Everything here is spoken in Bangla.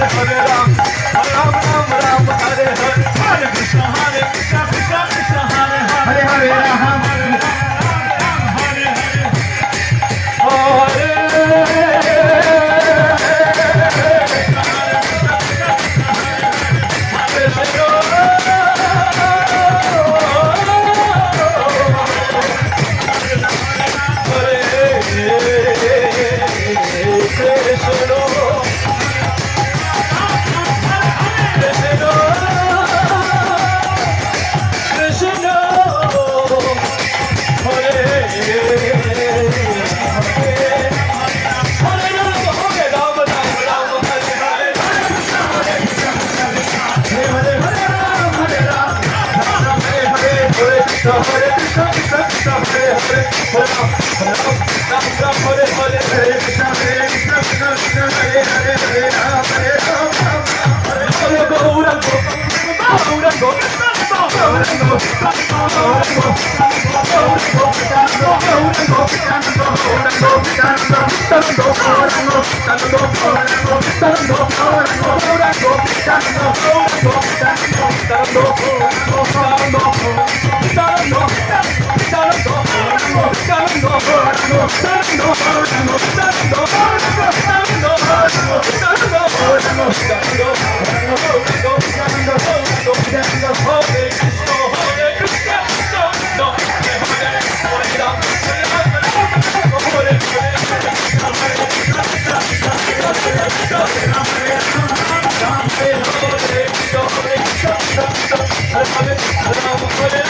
Hare Ram, Ram Ram Ram Hare Hare, Hare Krishna Hare Krishna. Hare Krishna Krishna Krishna Hare Hare Ram Ram Ram Ram Hare Hare Hare Krishna Hare Krishna Krishna Krishna Hare Hare Hare Ram Hare Ram Ram Hare Hare Gauranga Gauranga Thank you. I'm gonna put it